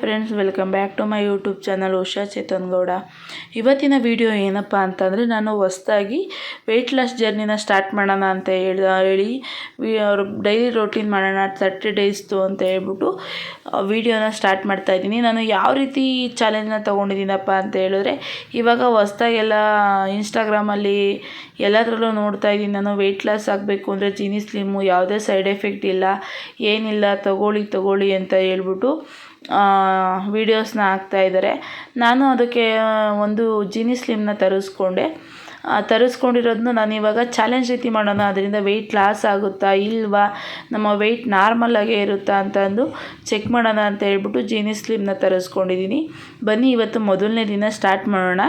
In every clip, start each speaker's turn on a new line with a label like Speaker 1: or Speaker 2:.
Speaker 1: Friends welcome back to my YouTube channel Usha Chetan Gowda ಇವತ್ತಿನ video ಏನಪ್ಪ ಅಂತಂದರೆ ನಾನು ಹೊಸ್ದಾಗಿ ವೆಯ್ಟ್ ಲಾಸ್ ಜರ್ನಿನ ಸ್ಟಾರ್ಟ್ ಮಾಡೋಣ ಅಂತ ಹೇಳಿ ಹೇಳಿ ಅವರು ಡೈಲಿ ರೊಟೀನ್ ಮಾಡೋಣ ತರ್ಟಿ ಡೇಸ್ದು ಅಂತ ಹೇಳ್ಬಿಟ್ಟು ವಿಡಿಯೋನ ಸ್ಟಾರ್ಟ್ ಮಾಡ್ತಾ ಇದ್ದೀನಿ. ನಾನು ಯಾವ ರೀತಿ ಚಾಲೆಂಜ್ನ ತೊಗೊಂಡಿದ್ದೀನಪ್ಪ ಅಂತ ಹೇಳಿದ್ರೆ, ಇವಾಗ ಹೊಸ್ದಾಗೆಲ್ಲ ಇನ್ಸ್ಟಾಗ್ರಾಮಲ್ಲಿ ಎಲ್ಲದರಲ್ಲೂ ನೋಡ್ತಾ ಇದ್ದೀನಿ. ನಾನು ವೆಯ್ಟ್ ಲಾಸ್ ಆಗಬೇಕು ಅಂದರೆ ಜೀನಿ ಸ್ಲಿಮ್ಮು ಯಾವುದೇ ಸೈಡ್ ಎಫೆಕ್ಟ್ ಇಲ್ಲ, ಏನಿಲ್ಲ, ತಗೊಳ್ಳಿ ತಗೊಳ್ಳಿ ಅಂತ ಹೇಳ್ಬಿಟ್ಟು ವೀಡಿಯೋಸ್ನ ಹಾಕ್ತಾಯಿದ್ದಾರೆ ನಾನು ಅದಕ್ಕೆ ಒಂದು ಜೀನಿ ಸ್ಲಿಮ್ನ ತರಿಸ್ಕೊಂಡೆ. ತರಿಸ್ಕೊಂಡಿರೋದನ್ನ ನಾನು ಇವಾಗ ಚಾಲೆಂಜ್ ರೀತಿ ಮಾಡೋಣ. ಅದರಿಂದ ವೆಯ್ಟ್ ಲಾಸ್ ಆಗುತ್ತಾ ಇಲ್ವಾ? ನಮ್ಮ ವೆಯ್ಟ್ ನಾರ್ಮಲಾಗೇ ಇರುತ್ತಾ ಅಂತಂದು ಚೆಕ್ ಮಾಡೋಣ ಅಂತ ಹೇಳ್ಬಿಟ್ಟು ಜೀನಿ ಸ್ಲಿಮ್ನ ತರಿಸ್ಕೊಂಡಿದ್ದೀನಿ. ಬನ್ನಿ, ಇವತ್ತು ಮೊದಲನೇ ದಿನ ಸ್ಟಾರ್ಟ್ ಮಾಡೋಣ.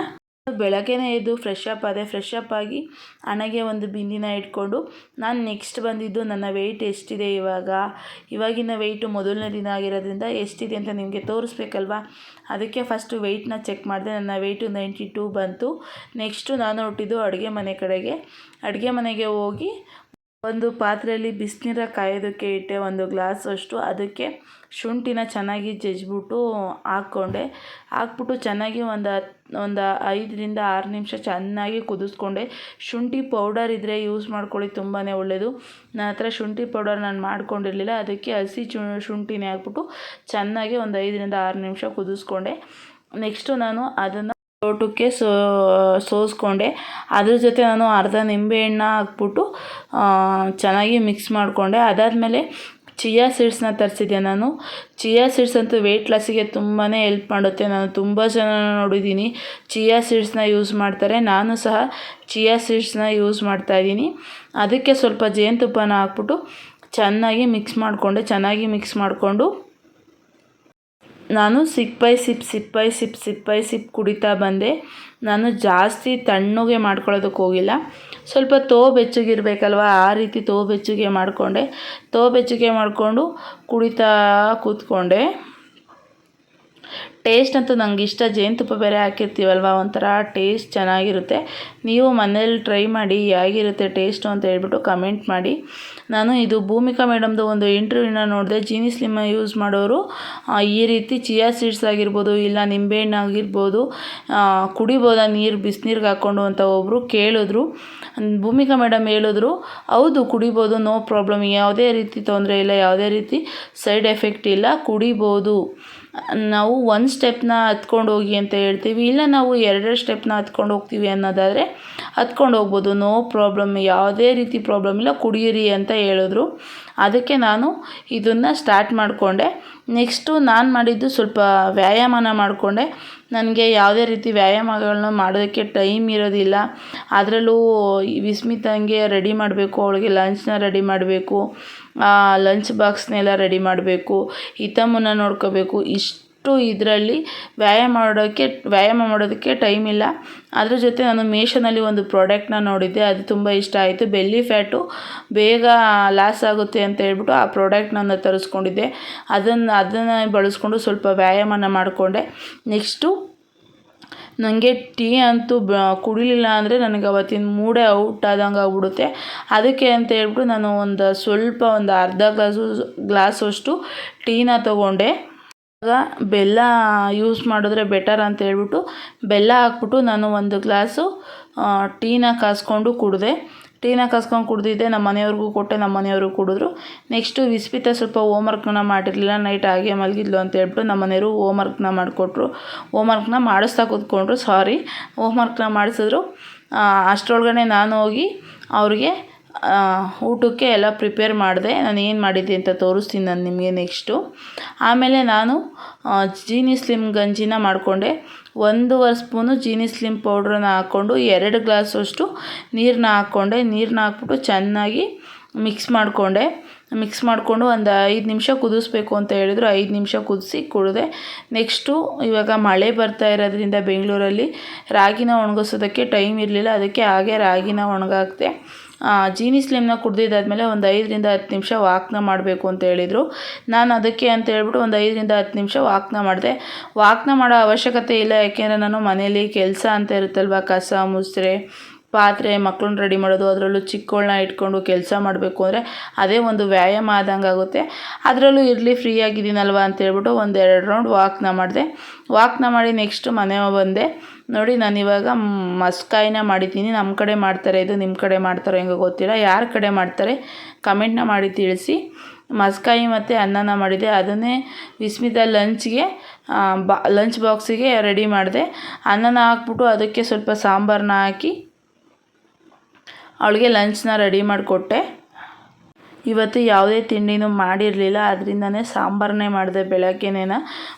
Speaker 1: ಬೆಳಗ್ಗೆನೇ ಎದ್ದು ಫ್ರೆಶ್ ಅಪ್ ಆದೆ ಫ್ರೆಶ್ ಅಪ್ ಆಗಿ ಹಣೆಗೆ ಒಂದು ಬಿಂದಿನ ಇಟ್ಕೊಂಡು ನಾನು ನೆಕ್ಸ್ಟ್ ಬಂದಿದ್ದು ನನ್ನ ವೆಯ್ಟ್ ಎಷ್ಟಿದೆ ಇವಾಗ? ಇವಾಗಿನ ವೆಯ್ಟು ಮೊದಲನೇ ದಿನ ಆಗಿರೋದ್ರಿಂದ ಎಷ್ಟಿದೆ ಅಂತ ನಿಮಗೆ ತೋರಿಸ್ಬೇಕಲ್ವಾ? ಅದಕ್ಕೆ ಫಸ್ಟು ವೆಯ್ಟ್ನ ಚೆಕ್ ಮಾಡಿದೆ, ನನ್ನ ವೆಯ್ಟು ನೈಂಟಿ ಟೂ ಬಂತು. ನೆಕ್ಸ್ಟು ನಾನು ಹೊರಟಿದ್ದು ಅಡುಗೆ ಮನೆ ಕಡೆಗೆ. ಅಡುಗೆ ಮನೆಗೆ ಹೋಗಿ ಒಂದು ಪಾತ್ರೆಯಲ್ಲಿ ಬಿಸಿನೀರ ಕಾಯೋದಕ್ಕೆ ಇಟ್ಟೆ ಒಂದು ಗ್ಲಾಸ್ ಅಷ್ಟು. ಅದಕ್ಕೆ ಶುಂಠಿನ ಚೆನ್ನಾಗಿ ಜಜ್ಜಿಬಿಟ್ಟು ಹಾಕ್ಕೊಂಡೆ. ಹಾಕ್ಬಿಟ್ಟು ಚೆನ್ನಾಗಿ ಒಂದು ಹತ್ತು ಒಂದು ಐದರಿಂದ ಆರು ನಿಮಿಷ ಚೆನ್ನಾಗಿ ಕುದಿಸ್ಕೊಂಡೆ. ಶುಂಠಿ ಪೌಡರ್ ಇದ್ದರೆ ಯೂಸ್ ಮಾಡ್ಕೊಳ್ಳಿ ತುಂಬಾ ಒಳ್ಳೆಯದು ನನ್ನ ಹತ್ರ ಶುಂಠಿ ಪೌಡರ್ ನಾನು ಮಾಡ್ಕೊಂಡಿರಲಿಲ್ಲ. ಅದಕ್ಕೆ ಹಸಿ ಚು ಶುಂಠಿನೇ ಹಾಕ್ಬಿಟ್ಟು ಚೆನ್ನಾಗಿ ಒಂದು ಐದರಿಂದ ಆರು ನಿಮಿಷ ಕುದಿಸ್ಕೊಂಡೆ. ನೆಕ್ಸ್ಟು ನಾನು ಅದನ್ನು ಲೋಟಕ್ಕೆ ಸೋ, ಸೋಸ್ಕೊಂಡೆ. ಅದ್ರ ಜೊತೆ ನಾನು ಅರ್ಧ ನಿಂಬೆಹಣ್ಣು ಹಾಕ್ಬಿಟ್ಟು ಚೆನ್ನಾಗಿ ಮಿಕ್ಸ್ ಮಾಡಿಕೊಂಡೆ. ಅದಾದಮೇಲೆ ಚಿಯಾ ಸೀಡ್ಸ್ನ ತರಿಸಿದ್ದೆ ನಾನು. ಚಿಯಾ ಸೀಡ್ಸ್ ಅಂತೂ ವೆಯ್ಟ್ ಲಾಸಿಗೆ ತುಂಬಾ ಹೆಲ್ಪ್ ಮಾಡುತ್ತೆ. ನಾನು ತುಂಬ ಜನ ನೋಡಿದ್ದೀನಿ ಚಿಯಾ ಸೀಡ್ಸ್ನ ಯೂಸ್ ಮಾಡ್ತಾರೆ. ನಾನು ಸಹ ಚಿಯಾ ಸೀಡ್ಸ್ನ ಯೂಸ್ ಮಾಡ್ತಾಯಿದ್ದೀನಿ ಅದಕ್ಕೆ ಸ್ವಲ್ಪ ಜೇನುತುಪ್ಪನ ಹಾಕ್ಬಿಟ್ಟು ಚೆನ್ನಾಗಿ ಮಿಕ್ಸ್ ಮಾಡಿಕೊಂಡೆ. ಚೆನ್ನಾಗಿ ಮಿಕ್ಸ್ ಮಾಡಿಕೊಂಡು ನಾನು sip by sip sip by sip sip by sip ಕುಡಿತಾ ಬಂದೆ. ನಾನು ಜಾಸ್ತಿ ತಣ್ಣಗೆ ಮಾಡ್ಕೊಳ್ಳೋದಕ್ಕೆ ಹೋಗಿಲ್ಲ. ಸ್ವಲ್ಪ ತೋ ಬೆಚ್ಚಗಿರಬೇಕಲ್ವ? ಆ ರೀತಿ ತೋ ಬೆಚ್ಚಗೆ ಮಾಡಿಕೊಂಡೆ. ತೋ ಬೆಚ್ಚಗೆ ಮಾಡಿಕೊಂಡು ಕುಡಿತಾ ಕೂತ್ಕೊಂಡೆ. ಟೇಸ್ಟ್ ಅಂತೂ ನಂಗೆ ಇಷ್ಟ. ಜೇನುತುಪ್ಪ ಬೇರೆ ಹಾಕಿರ್ತೀವಲ್ವ? ಒಂಥರ ಟೇಸ್ಟ್ ಚೆನ್ನಾಗಿರುತ್ತೆ. ನೀವು ಮನೇಲಿ ಟ್ರೈ ಮಾಡಿ, ಹೇಗಿರುತ್ತೆ ಟೇಸ್ಟು ಅಂತ ಹೇಳ್ಬಿಟ್ಟು ಕಮೆಂಟ್ ಮಾಡಿ. ನಾನು ಇದು ಭೂಮಿಕಾ ಮೇಡಮ್ದು ಒಂದು ಇಂಟರ್ವ್ಯೂನ ನೋಡಿದೆ. ಜೀನಿ ಸ್ಲಿಮ್ಮ ಯೂಸ್ ಮಾಡೋರು ಈ ರೀತಿ ಚಿಯಾ ಸೀಡ್ಸ್ ಆಗಿರ್ಬೋದು, ಇಲ್ಲ ನಿಂಬೆಹಣ್ಣು ಆಗಿರ್ಬೋದು ಕುಡಿಬೋದಾ ನೀರು, ಬಿಸಿನೀರಿಗೆ ಹಾಕ್ಕೊಂಡು ಅಂತ ಒಬ್ಬರು ಕೇಳಿದ್ರು. ಭೂಮಿಕಾ ಮೇಡಮ್ ಹೇಳಿದ್ರು, ಹೌದು, ಕುಡಿಬೋದು, ನೋ ಪ್ರಾಬ್ಲಮ್. ಯಾವುದೇ ರೀತಿ ತೊಂದರೆ ಇಲ್ಲ, ಯಾವುದೇ ರೀತಿ ಸೈಡ್ ಎಫೆಕ್ಟ್ ಇಲ್ಲ, ಕುಡಿಬೋದು. ನಾವು ಒಂದು ಸ್ಟೆಪ್ನ ಹತ್ಕೊಂಡು ಹೋಗಿ ಅಂತ ಹೇಳ್ತೀವಿ. ಇಲ್ಲ, ನಾವು ಎರಡೆರಡು ಸ್ಟೆಪ್ನ ಹತ್ಕೊಂಡು ಹೋಗ್ತೀವಿ ಅನ್ನೋದಾದರೆ ಹತ್ಕೊಂಡು ಹೋಗ್ಬೋದು. ನೋ ಪ್ರಾಬ್ಲಮ್ ಯಾವುದೇ ರೀತಿ ಪ್ರಾಬ್ಲಮ್ ಇಲ್ಲ. ಕುಡಿಯಿರಿ ಅಂತ ಹೇಳಿದ್ರು. ಅದಕ್ಕೆ ನಾನು ಇದನ್ನು ಸ್ಟಾರ್ಟ್ ಮಾಡಿಕೊಂಡೆ. ನೆಕ್ಸ್ಟು ನಾನು ಮಾಡಿದ್ದು ಸ್ವಲ್ಪ ವ್ಯಾಯಾಮನ ಮಾಡಿಕೊಂಡೆ. ನನಗೆ ಯಾವುದೇ ರೀತಿ ವ್ಯಾಯಾಮಗಳನ್ನ ಮಾಡೋದಕ್ಕೆ ಟೈಮ್ ಇರೋದಿಲ್ಲ. ಅದರಲ್ಲೂ ವಿಸ್ಮಿತಂಗೆ ರೆಡಿ ಮಾಡಬೇಕು. ಅವಳಿಗೆ ಲಂಚ್ನ ರೆಡಿ ಮಾಡಬೇಕು. ಲಂಚ್ ಬಾಕ್ಸ್ನೆಲ್ಲ ರೆಡಿ ಮಾಡಬೇಕು. ಹಿತಮ್ಮನ್ನ ನೋಡ್ಕೋಬೇಕು. ಇಷ್ಟು ಇದರಲ್ಲಿ ವ್ಯಾಯಾಮ ಮಾಡೋಕ್ಕೆ ವ್ಯಾಯಾಮ ಮಾಡೋದಕ್ಕೆ ಟೈಮ್ ಇಲ್ಲ. ಅದ್ರ ಜೊತೆ ನಾನು ಮೀಶೋನಲ್ಲಿ ಒಂದು ಪ್ರಾಡಕ್ಟ್ನ ನೋಡಿದ್ದೆ. ಅದು ತುಂಬ ಇಷ್ಟ ಆಯಿತು. ಬೆಲ್ಲಿ ಫ್ಯಾಟು ಬೇಗ ಲಾಸ್ ಆಗುತ್ತೆ ಅಂತ ಹೇಳ್ಬಿಟ್ಟು ಆ ಪ್ರಾಡಕ್ಟ್ ನಾನು ತರಿಸ್ಕೊಂಡಿದ್ದೆ. ಅದನ್ನು ಅದನ್ನು ಬಳಸ್ಕೊಂಡು ಸ್ವಲ್ಪ ವ್ಯಾಯಾಮನ ಮಾಡಿಕೊಂಡೆ. ನೆಕ್ಸ್ಟು ನನಗೆ ಟೀ ಅಂತೂ ಬ, ಕುಡಿಲಿಲ್ಲ ಅಂದರೆ ನನಗೆ ಅವತ್ತಿನ ಮೂಡೆ ಔಟ್ ಆದಂಗೆ ಆಗ್ಬಿಡುತ್ತೆ. ಅದಕ್ಕೆ ಅಂತ ಹೇಳ್ಬಿಟ್ಟು ನಾನು ಒಂದು ಸ್ವಲ್ಪ ಒಂದು ಅರ್ಧ ಗ್ಲಾಸು ಗ್ಲಾಸಷ್ಟು ಟೀನ ತೊಗೊಂಡೆ. ಬೆಲ್ಲ ಯೂಸ್ ಮಾಡಿದ್ರೆ ಬೆಟರ್ ಅಂತ ಹೇಳ್ಬಿಟ್ಟು ಬೆಲ್ಲ ಹಾಕ್ಬಿಟ್ಟು ನಾನು ಒಂದು ಗ್ಲಾಸು ಟೀನ ಕಾಸ್ಕೊಂಡು ಕುಡಿದೆ. ಟೀನ ಕಾಸ್ಕೊಂಡು ಕುಡಿದಿದ್ದೆ ನಮ್ಮ ಮನೆಯವ್ರಿಗೂ ಕೊಟ್ಟೆ ನಮ್ಮ ಮನೆಯವರು ಕುಡಿದ್ರು. ನೆಕ್ಸ್ಟು ವಿಸ್ಪಿತ ಸ್ವಲ್ಪ ಹೋಮ್ವರ್ಕ್ನ ಮಾಡಿರಲಿಲ್ಲ ನೈಟ್ ಹಾಗೆ ಮಲಗಿದ್ಲು ಅಂತ ಹೇಳ್ಬಿಟ್ಟು ನಮ್ಮ ಮನೆಯವರು ಹೋಮ್ವರ್ಕ್ನ ಮಾಡಿಕೊಟ್ರು. ಹೋಮ್ವರ್ಕ್ನ ಮಾಡಿಸ್ತಾ ಕೂತ್ಕೊಂಡ್ರು ಸಾರಿ ಹೋಮ್ವರ್ಕ್ನ ಮಾಡಿಸಿದ್ರು. ಅಷ್ಟರೊಳಗಡೆ ನಾನು ಹೋಗಿ ಅವ್ರಿಗೆ ಊಟಕ್ಕೆ ಎಲ್ಲ ಪ್ರಿಪೇರ್ ಮಾಡಿದೆ. ನಾನು ಏನು ಮಾಡಿದ್ದೆ ಅಂತ ತೋರಿಸ್ತೀನಿ ನಾನು ನಿಮಗೆ ನೆಕ್ಸ್ಟು ಆಮೇಲೆ ನಾನು ಜೀನಿ ಸ್ಲಿಮ್ ಗಂಜಿನ ಮಾಡಿಕೊಂಡೆ. ಒಂದೂವರೆ ಸ್ಪೂನು ಜೀನಿ ಸ್ಲಿಮ್ ಪೌಡ್ರನ್ನ ಹಾಕ್ಕೊಂಡು ಎರಡು ಗ್ಲಾಸಷ್ಟು ನೀರನ್ನ ಹಾಕ್ಕೊಂಡೆ. ನೀರನ್ನ ಹಾಕ್ಬಿಟ್ಟು ಚೆನ್ನಾಗಿ ಮಿಕ್ಸ್ ಮಾಡಿಕೊಂಡೆ. ಮಿಕ್ಸ್ ಮಾಡಿಕೊಂಡು ಒಂದು ಐದು ನಿಮಿಷ ಕುದಿಸ್ಬೇಕು ಅಂತ ಹೇಳಿದ್ರು. ಐದು ನಿಮಿಷ ಕುದಿಸಿ ಕುಡಿದೆ. ನೆಕ್ಸ್ಟು ಇವಾಗ ಮಳೆ ಬರ್ತಾ ಇರೋದ್ರಿಂದ ಬೆಂಗಳೂರಲ್ಲಿ ರಾಗಿನ ಒಣಗಿಸೋದಕ್ಕೆ ಟೈಮ್ ಇರಲಿಲ್ಲ. ಅದಕ್ಕೆ ಹಾಗೆ ರಾಗಿನ ಒಣಗಾಕ್ದೆ. ಜೀನಿ ಸ್ಲಿಮ್ನ ಕುಡ್ದಿದ್ದಾದಮೇಲೆ ಒಂದು ಐದರಿಂದ ಹತ್ತು ನಿಮಿಷ ವಾಕ್ನ ಮಾಡಬೇಕು ಅಂತ ಹೇಳಿದರು. ನಾನು ಅದಕ್ಕೆ ಅಂತ ಹೇಳ್ಬಿಟ್ಟು ಒಂದು ಐದರಿಂದ ಹತ್ತು ನಿಮಿಷ ವಾಕ್ನ ಮಾಡಿದೆ. ವಾಕ್ನ ಮಾಡೋ ಅವಶ್ಯಕತೆ ಇಲ್ಲ, ಯಾಕೆಂದರೆ ನಾನು ಮನೇಲಿ ಕೆಲಸ ಅಂತ ಇರುತ್ತಲ್ವ, ಕಸ, ಮುಸ್ರೆ ಪಾತ್ರೆ ಮಕ್ಳನ್ನ ರೆಡಿ ಮಾಡೋದು, ಅದರಲ್ಲೂ ಚಿಕ್ಕವಳನ್ನ ಇಟ್ಕೊಂಡು ಕೆಲಸ ಮಾಡಬೇಕು ಅಂದರೆ ಅದೇ ಒಂದು ವ್ಯಾಯಾಮ ಆದಂಗೆ ಆಗುತ್ತೆ. ಅದರಲ್ಲೂ ಇರಲಿ ಫ್ರೀ ಆಗಿದ್ದೀನಲ್ವ ಅಂತೇಳ್ಬಿಟ್ಟು ಒಂದು ಎರಡು ರೌಂಡ್ ವಾಕ್ನ ಮಾಡಿದೆ. ವಾಕ್ನ ಮಾಡಿ ನೆಕ್ಸ್ಟ್ ಮನೆ ಬಂದೆ. ನೋಡಿ ನಾನಿವಾಗ ಮಸ್ಕಾಯಿನ ಮಾಡಿದ್ದೀನಿ. ನಮ್ಮ ಕಡೆ ಮಾಡ್ತಾರೆ ಇದು ನಿಮ್ಮ ಕಡೆ ಮಾಡ್ತಾರೋ ಹೆಂಗೋ ಗೊತ್ತಿಲ್ಲ. ಯಾರ ಕಡೆ ಮಾಡ್ತಾರೆ ಕಮೆಂಟ್ನ ಮಾಡಿ ತಿಳಿಸಿ. ಮಸ್ಕಾಯಿ ಮತ್ತು ಅನ್ನನ ಮಾಡಿದೆ. ಅದನ್ನೇ ವಿಸ್ಮಿತ ಲಂಚ್ಗೆ ಬಾ, ಲಂಚ್ ಬಾಕ್ಸಿಗೆ ರೆಡಿ ಮಾಡಿದೆ. ಅನ್ನನ ಹಾಕ್ಬಿಟ್ಟು ಅದಕ್ಕೆ ಸ್ವಲ್ಪ ಸಾಂಬಾರನ್ನ ಹಾಕಿ ಅವಳಿಗೆ ಲಂಚ್ನ ರೆಡಿ ಮಾಡಿಕೊಟ್ಟೆ. ಇವತ್ತು ಯಾವುದೇ ತಿಂಡಿನೂ ಮಾಡಿರಲಿಲ್ಲ ಅದರಿಂದನೇ ಸಾಂಬಾರನ್ನೇ ಮಾಡಿದೆ ಬೆಳಗ್ಗೆನೇನ.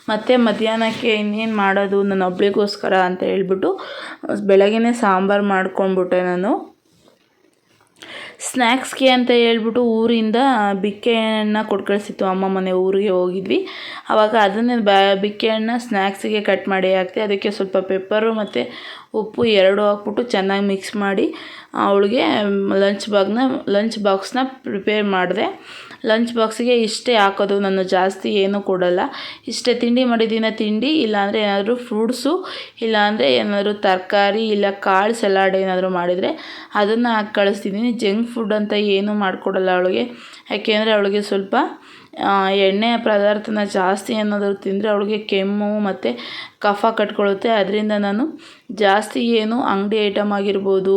Speaker 1: ಮತ್ತು ಮಧ್ಯಾಹ್ನಕ್ಕೆ ಇನ್ನೇನು ಮಾಡೋದು ನನ್ನ ಒಬ್ಳಿಗೋಸ್ಕರ ಅಂತ ಹೇಳ್ಬಿಟ್ಟು ಬೆಳಗ್ಗೆನೇ ಸಾಂಬಾರು ಮಾಡ್ಕೊಂಡ್ಬಿಟ್ಟೆ ನಾನು. ಸ್ನ್ಯಾಕ್ಸ್ಗೆ ಅಂತ ಹೇಳ್ಬಿಟ್ಟು ಊರಿಂದ ಬಿಕ್ಕೆ ಕೊಟ್ಟು ಕಳಿಸಿತ್ತು ಅಮ್ಮ ಮನೆ ಊರಿಗೆ ಹೋಗಿದ್ವಿ. ಆವಾಗ ಅದನ್ನೇ ಬಿಕ್ಕೆ ಹಣ್ಣ ಸ್ನ್ಯಾಕ್ಸಿಗೆ ಕಟ್ ಮಾಡಿ ಹಾಕ್ತೆ ಅದಕ್ಕೆ ಸ್ವಲ್ಪ ಪೆಪ್ಪರು ಮತ್ತು ಉಪ್ಪು ಎರಡು ಹಾಕ್ಬಿಟ್ಟು ಚೆನ್ನಾಗಿ ಮಿಕ್ಸ್ ಮಾಡಿ ಅವಳಿಗೆ ಲಂಚ್ ಬಾಗ್ನ ಲಂಚ್ ಬಾಕ್ಸ್ನ ಪ್ರಿಪೇರ್ ಮಾಡಿದೆ. ಲಂಚ್ ಬಾಕ್ಸಿಗೆ ಇಷ್ಟೇ ಹಾಕೋದು, ನಾನು ಜಾಸ್ತಿ ಏನೂ ಕೊಡಲ್ಲ. ಇಷ್ಟೇ ತಿಂಡಿ ಮಾಡಿದ್ದೀನ ತಿಂಡಿ, ಇಲ್ಲಾಂದರೆ ಏನಾದರೂ ಫ್ರೂಟ್ಸು ಇಲ್ಲಾಂದರೆ ಏನಾದರೂ ತರಕಾರಿ ಇಲ್ಲ ಕಾಳು ಸಲಾಡ್ ಏನಾದರೂ ಮಾಡಿದರೆ ಅದನ್ನು ಹಾಕಿ ಕಳಿಸ್ತಿದ್ದೀನಿ ಜಂಕ್ ಫುಡ್ ಅಂತ ಏನೂ ಮಾಡಿಕೊಡಲ್ಲ ಅವಳಿಗೆ. ಯಾಕೆಂದರೆ ಅವಳಿಗೆ ಸ್ವಲ್ಪ ಎಣ್ಣೆ ಪದಾರ್ಥನ ಜಾಸ್ತಿ ಏನಾದರೂ ತಿಂದರೆ ಅವಳಿಗೆ ಕೆಮ್ಮು ಮತ್ತು ಕಫ ಕಟ್ಕೊಳ್ಳುತ್ತೆ. ಅದರಿಂದ ನಾನು ಜಾಸ್ತಿ ಏನು ಅಂಗಡಿ ಐಟಮ್ ಆಗಿರ್ಬೋದು,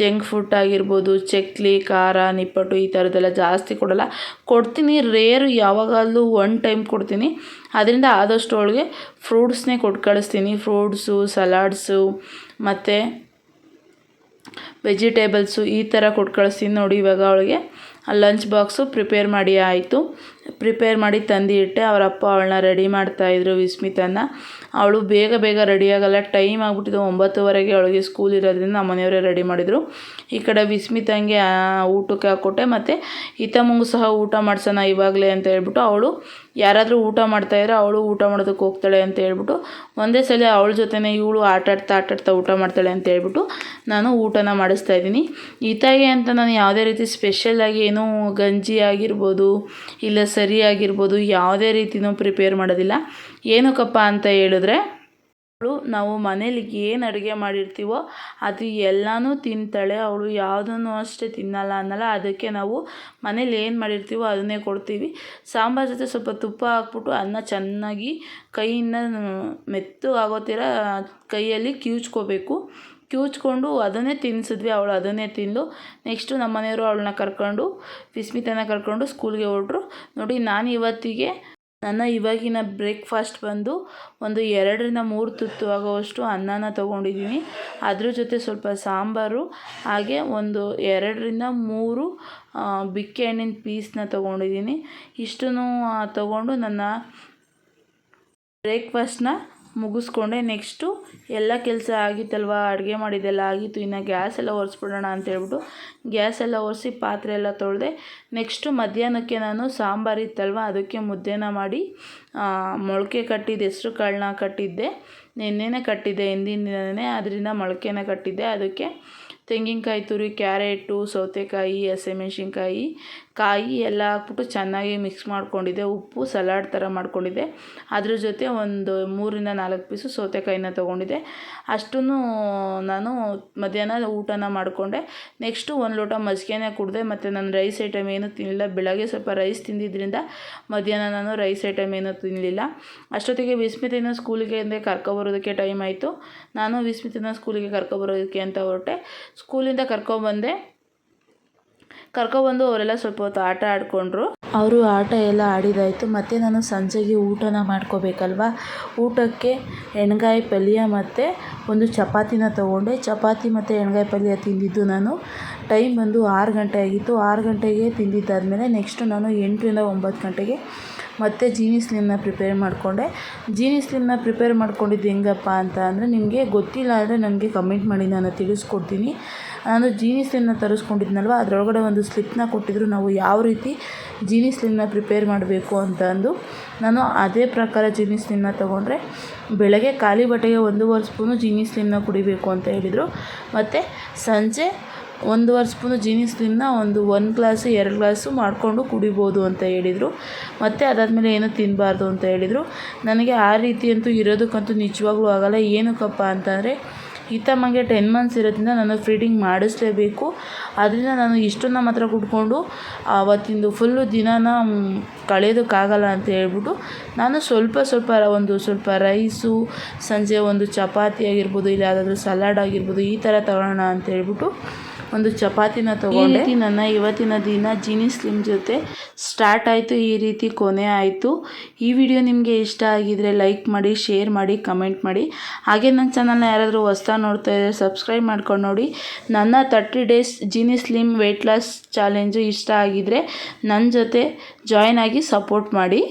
Speaker 1: ಜಂಕ್ ಫುಡ್ ಆಗಿರ್ಬೋದು, ಚಕ್ಲಿ, ಖಾರ, ನಿಪ್ಪಟ್ಟು ಈ ಥರದ್ದೆಲ್ಲ ಜಾಸ್ತಿ ಕೊಡಲ್ಲ. ಕೊಡ್ತೀನಿ, ರೇರು ಯಾವಾಗಲೂ ಒನ್ ಟೈಮ್ ಕೊಡ್ತೀನಿ. ಅದರಿಂದ ಆದಷ್ಟು ಅವಳಿಗೆ ಫ್ರೂಟ್ಸ್ನೇ ಕೊಟ್ಟು ಕಳಿಸ್ತೀನಿ. ಫ್ರೂಟ್ಸು, ಸಲಾಡ್ಸು, ಮತ್ತು ವೆಜಿಟೇಬಲ್ಸು ಈ ಥರ ಕೊಟ್ಟು ಕಳಿಸ್ತೀನಿ ನೋಡಿ ಇವಾಗ ಅವಳಿಗೆ. ಲಂಚ್ ಬಾಕ್ಸು ಪ್ರಿಪೇರ್ ಮಾಡಿ ಆಯಿತು. ಪ್ರಿಪೇರ್ ಮಾಡಿ ತಂದು ಇಟ್ಟೆ ಅವರ ಅಪ್ಪ ಅವಳನ್ನ ರೆಡಿ ಮಾಡ್ತಾಯಿದ್ರು ವಿಸ್ಮಿತನ ಅವಳು ಬೇಗ ಬೇಗ ರೆಡಿ ಆಗೋಲ್ಲ. ಟೈಮ್ ಆಗಿಬಿಟ್ಟಿದ್ದು ಒಂಬತ್ತುವರೆಗೆ. ಅವಳಿಗೆ ಸ್ಕೂಲ್ ಇರೋದ್ರಿಂದ ನಮ್ಮ ಮನೆಯವರೇ ರೆಡಿ ಮಾಡಿದರು. ಈ ಕಡೆ ವಿಸ್ಮಿತಂಗೆ ಊಟಕ್ಕೆ ಹಾಕ್ಕೊಟ್ಟೆ. ಮತ್ತು ಹಿತಮಂಗು ಸಹ ಊಟ ಮಾಡ್ಸೋಣ ಇವಾಗಲೇ ಅಂತ ಹೇಳ್ಬಿಟ್ಟು ಅವಳು ಯಾರಾದರೂ ಊಟ ಮಾಡ್ತಾಯಿದ್ರೆ ಅವಳು ಊಟ ಮಾಡೋದಕ್ಕೆ ಹೋಗ್ತಾಳೆ ಅಂತ ಹೇಳ್ಬಿಟ್ಟು ಒಂದೇ ಸಲ ಅವಳ ಜೊತೆನೇ ಇವಳು ಆಟಾಡ್ತಾ ಆಟಾಡ್ತಾ ಊಟ ಮಾಡ್ತಾಳೆ ಅಂತ ಹೇಳ್ಬಿಟ್ಟು ನಾನು ಊಟನ ಮಾಡಿಸ್ತಾ ಇದ್ದೀನಿ. ಈತಾಗೆ ಅಂತ ನಾನು ಯಾವುದೇ ರೀತಿ ಸ್ಪೆಷಲಾಗಿ ಏನೂ ಗಂಜಿ ಆಗಿರ್ಬೋದು ಇಲ್ಲ ಸರಿ ಆಗಿರ್ಬೋದು ಯಾವುದೇ ರೀತಿಯೂ ಪ್ರಿಪೇರ್ ಮಾಡೋದಿಲ್ಲ. ಏನಕ್ಕಪ್ಪ ಅಂತ ಹೇಳಿದ್ರೆ ಅವಳು ನಾವು ಮನೇಲಿ ಏನು ಅಡುಗೆ ಮಾಡಿರ್ತೀವೋ ಅದು ಎಲ್ಲನೂ ತಿಂತಾಳೆ. ಅವಳು ಯಾವುದನ್ನು ಅಷ್ಟೇ ತಿನ್ನಲ್ಲ ಅನ್ನಲ್ಲ. ಅದಕ್ಕೆ ನಾವು ಮನೇಲಿ ಏನು ಮಾಡಿರ್ತೀವೋ ಅದನ್ನೇ ಕೊಡ್ತೀವಿ. ಸಾಂಬಾರು ಜೊತೆ ಸ್ವಲ್ಪ ತುಪ್ಪ ಹಾಕ್ಬಿಟ್ಟು ಅನ್ನ ಚೆನ್ನಾಗಿ ಕೈಯಿಂದ ಮೆತ್ತು ಆಗೋತಿರ ಕೈಯಲ್ಲಿ ಕಿವುಚ್ಕೋಬೇಕು ಕಿವುಚ್ಕೊಂಡು ಅದನ್ನೇ ತಿನ್ನಿಸಿದ್ವಿ ಅವಳು ಅದನ್ನೇ ತಿಂದು ನೆಕ್ಸ್ಟು ನಮ್ಮ ಮನೆಯವರು ಅವಳನ್ನ ಕರ್ಕೊಂಡು, ವಿಸ್ಮಿತನ ಕರ್ಕೊಂಡು ಸ್ಕೂಲ್ಗೆ ಹೊರಟ್ರು. ನೋಡಿ ನಾನು ಇವತ್ತಿಗೆ ನನ್ನ ಇವಾಗಿನ ಬ್ರೇಕ್ಫಾಸ್ಟ್ ಬಂದು ಒಂದು ಎರಡರಿಂದ ಮೂರು ತುತ್ತು ಆಗೋವಷ್ಟು ಅನ್ನನ ತೊಗೊಂಡಿದ್ದೀನಿ. ಅದ್ರ ಜೊತೆ ಸ್ವಲ್ಪ ಸಾಂಬಾರು, ಹಾಗೆ ಒಂದು ಎರಡರಿಂದ ಮೂರು ಬಿಕ್ಕೆ ಹಣ್ಣಿನ ಪೀಸ್ನ ತೊಗೊಂಡಿದ್ದೀನಿ. ಇಷ್ಟನ್ನು ತೊಗೊಂಡು ನನ್ನ ಬ್ರೇಕ್ಫಾಸ್ಟ್ನ ಮುಗಿಸ್ಕೊಂಡೆ. ನೆಕ್ಸ್ಟು ಎಲ್ಲ ಕೆಲಸ ಆಗಿತ್ತಲ್ವ? ಅಡುಗೆ ಮಾಡಿದ್ದೆಲ್ಲ ಆಗಿತ್ತು. ಇನ್ನು ಗ್ಯಾಸ್ ಎಲ್ಲ ಒರೆಸ್ಬಿಡೋಣ ಅಂತೇಳ್ಬಿಟ್ಟು ಗ್ಯಾಸ್ ಎಲ್ಲ ಒರೆಸಿ ಪಾತ್ರೆ ಎಲ್ಲ ತೊಳೆದೆ, ನೆಕ್ಸ್ಟು ಮಧ್ಯಾಹ್ನಕ್ಕೆ ನಾನು ಸಾಂಬಾರು ಇತ್ತಲ್ವ? ಅದಕ್ಕೆ ಮುದ್ದೆನ ಮಾಡಿ ಮೊಳಕೆ ಕಟ್ಟಿದ್ದು. ಹೆಸ್ರು ಕಾಳನ್ನ ಕಟ್ಟಿದ್ದೆ. ನಿನ್ನೆನೇ ಕಟ್ಟಿದ್ದೆ ಹಿಂದಿನ ದಿನವೇ ಅದರಿಂದ ಮೊಳಕೆನ ಕಟ್ಟಿದ್ದೆ. ಅದಕ್ಕೆ ತೆಂಗಿನಕಾಯಿ ತುರಿ, ಕ್ಯಾರೆಟು, ಸೌತೆಕಾಯಿ, ಹಸಿಮೆಣ್ಸಿನ್ಕಾಯಿ ಕಾಯಿ ಎಲ್ಲ ಹಾಕ್ಬಿಟ್ಟು ಚೆನ್ನಾಗಿ ಮಿಕ್ಸ್ ಮಾಡಿಕೊಂಡಿದ್ದೆ. ಉಪ್ಪು ಸಲಾಡ್ ಥರ ಮಾಡ್ಕೊಂಡಿದ್ದೆ. ಅದ್ರ ಜೊತೆ ಒಂದು ಮೂರಿಂದ ನಾಲ್ಕು ಪೀಸು ಸೌತೆಕಾಯಿನ ತೊಗೊಂಡಿದ್ದೆ. ಅಷ್ಟೂ ನಾನು ಮಧ್ಯಾಹ್ನ ಊಟನ ಮಾಡಿಕೊಂಡೆ. ನೆಕ್ಸ್ಟು ಒಂದು ಲೋಟ ಮಜ್ಜಿಗೆನೇ ಕುಡಿದೆ ಮತ್ತು ನಾನು ರೈಸ್ ಐಟಮ್ ಏನು ತಿನ್ನಲಿಲ್ಲ ಬೆಳಗ್ಗೆ ಸ್ವಲ್ಪ ರೈಸ್ ತಿಂದಿದ್ದರಿಂದ ಮಧ್ಯಾಹ್ನ ನಾನು ರೈಸ್ ಐಟಮ್ ಏನು ತಿನ್ನಲಿಲ್ಲ ಅಷ್ಟೊತ್ತಿಗೆ ವಿಸ್ಮಿತಿನ ಸ್ಕೂಲಿಗೆ ಅಂದರೆ ಕರ್ಕೊಬರೋದಕ್ಕೆ ಟೈಮ್ ಆಯಿತು. ನಾನು ವಿಸ್ಮಿತಿನ ಸ್ಕೂಲಿಗೆ ಕರ್ಕೊಬರೋದಕ್ಕೆ ಅಂತ ಹೊರಟೆ. ಸ್ಕೂಲಿಂದ ಕರ್ಕೊಬಂದೆ ಕರ್ಕೊಬಂದು ಅವರೆಲ್ಲ ಸ್ವಲ್ಪ ಹೊತ್ತು ಆಟ ಆಡಿಕೊಂಡ್ರು. ಅವರು ಆಟ ಎಲ್ಲ ಆಡಿದಾಯಿತು. ಮತ್ತು ನಾನು ಸಂಜೆಗೆ ಊಟನ ಮಾಡ್ಕೋಬೇಕಲ್ವಾ? ಊಟಕ್ಕೆ ಎಣ್ಗಾಯಿ ಪಲ್ಯ ಮತ್ತು ಒಂದು ಚಪಾತಿನ ತೊಗೊಂಡೆ. ಚಪಾತಿ ಮತ್ತು ಎಣ್ಗಾಯಿ ಪಲ್ಯ ತಿಂದಿದ್ದು ನಾನು. ಟೈಮ್ ಬಂದು ಆರು ಗಂಟೆ ಆಗಿತ್ತು. ಆರು ಗಂಟೆಗೆ ತಿಂದಿದ್ದಾದಮೇಲೆ ನೆಕ್ಸ್ಟು ನಾನು ಎಂಟರಿಂದ ಒಂಬತ್ತು ಗಂಟೆಗೆ ಮತ್ತು ಜೀನಿ ಸ್ಲಿಮ್ನ ಪ್ರಿಪೇರ್ ಮಾಡಿಕೊಂಡೆ. ಜೀನಿ ಸ್ಲಿಮ್ನ ಪ್ರಿಪೇರ್ ಮಾಡ್ಕೊಂಡಿದ್ದು ಹೆಂಗಪ್ಪ ಅಂತ ಅಂದರೆ ನಿಮಗೆ ಗೊತ್ತಿಲ್ಲ ಅಂದರೆ ನನಗೆ ಕಮೆಂಟ್ ಮಾಡಿ, ನಾನು ತಿಳಿಸ್ಕೊಡ್ತೀನಿ. ನಾನು ಜೀನಿ ಸ್ಲಿಮ್ನ ತರಿಸ್ಕೊಂಡಿದ್ನಲ್ವ? ಅದರೊಳಗಡೆ ಒಂದು ಸ್ಲಿಪ್ನ ಕೊಟ್ಟಿದ್ರು. ನಾವು ಯಾವ ರೀತಿ ಜೀನಿ ಸ್ಲಿಮ್ನ ಪ್ರಿಪೇರ್ ಮಾಡಬೇಕು ಅಂತ ಅಂದು ನಾನು ಅದೇ ಪ್ರಕಾರ ಜೀನಿ ಸ್ಲಿಮ್ನ ತೊಗೊಂಡ್ರೆ ಬೆಳಗ್ಗೆ ಖಾಲಿ ಬಟ್ಟೆಗೆ ಒಂದೂವರೆ ಸ್ಪೂನು ಜೀನಿ ಸ್ಲಿಮ್ನ ಕುಡಿಬೇಕು ಅಂತ ಹೇಳಿದರು. ಮತ್ತು ಸಂಜೆ ಒಂದೂವರೆ ಸ್ಪೂನು ಜೀನಿ ಸ್ಲಿಮ್ನ ಒಂದು ಒಂದು ಗ್ಲಾಸು ಎರಡು ಗ್ಲಾಸು ಮಾಡಿಕೊಂಡು ಕುಡಿಬೋದು ಅಂತ ಹೇಳಿದರು. ಮತ್ತು ಅದಾದಮೇಲೆ ಏನೂ ತಿನ್ನಬಾರ್ದು ಅಂತ ಹೇಳಿದರು. ನನಗೆ ಆ ರೀತಿ ಅಂತೂ ಇರೋದಕ್ಕಂತೂ ನಿಜವಾಗ್ಲೂ ಆಗೋಲ್ಲ. ಏನಕ್ಕಪ್ಪ ಅಂತಂದರೆ ಈತಮ್ಮಗೆ ಟೆನ್ ಮಂತ್ಸ್ ಇರೋದ್ರಿಂದ ನಾನು ಫೀಡಿಂಗ್ ಮಾಡಿಸ್ಲೇಬೇಕು. ಅದರಿಂದ ನಾನು ಇಷ್ಟನ್ನು ಮಾತ್ರ ಕುಡ್ಕೊಂಡು ಆವತ್ತಿಂದು ಫುಲ್ಲು ದಿನಾನ ಕಳೆಯೋದಕ್ಕಾಗಲ್ಲ ಅಂತ ಹೇಳ್ಬಿಟ್ಟು ನಾನು ಸ್ವಲ್ಪ ಸ್ವಲ್ಪ ಒಂದು ಸ್ವಲ್ಪ ರೈಸು ಸಂಜೆ ಒಂದು ಚಪಾತಿ ಆಗಿರ್ಬೋದು, ಇಲ್ಲ ಯಾವುದಾದ್ರೂ ಸಲಾಡ್ ಆಗಿರ್ಬೋದು, ಈ ಥರ ತಗೊಳ್ಳೋಣ ಅಂತ ಹೇಳ್ಬಿಟ್ಟು ಒಂದು ಚಪಾತಿನ ತಗೊಂಡೆ. ನನ್ನ ಇವತ್ತಿನ ದಿನ ಜೀನಿ ಸ್ಲಿಮ್ ಜೊತೆ ಸ್ಟಾರ್ಟ್ ಆಯಿತು, ಈ ರೀತಿ ಕೊನೆ ಆಯಿತು. ಈ ವಿಡಿಯೋ ನಿಮಗೆ ಇಷ್ಟ ಆಗಿದರೆ ಲೈಕ್ ಮಾಡಿ ಶೇರ್ ಮಾಡಿ ಕಮೆಂಟ್ ಮಾಡಿ. ಹಾಗೆ ನನ್ನ ಚಾನಲ್ನ ಯಾರಾದರೂ ಹೊಸ್ತಾ ನೋಡ್ತಾ ಇದ್ದರೆ ಸಬ್ಸ್ಕ್ರೈಬ್ ಮಾಡ್ಕೊಂಡು ನೋಡಿ. ನನ್ನ thirty days Jeeni slim weight loss challenge ಇಷ್ಟ ಆಗಿದರೆ ನನ್ನ ಜೊತೆ ಜಾಯ್ನ್ ಆಗಿ ಸಪೋರ್ಟ್ ಮಾಡಿ.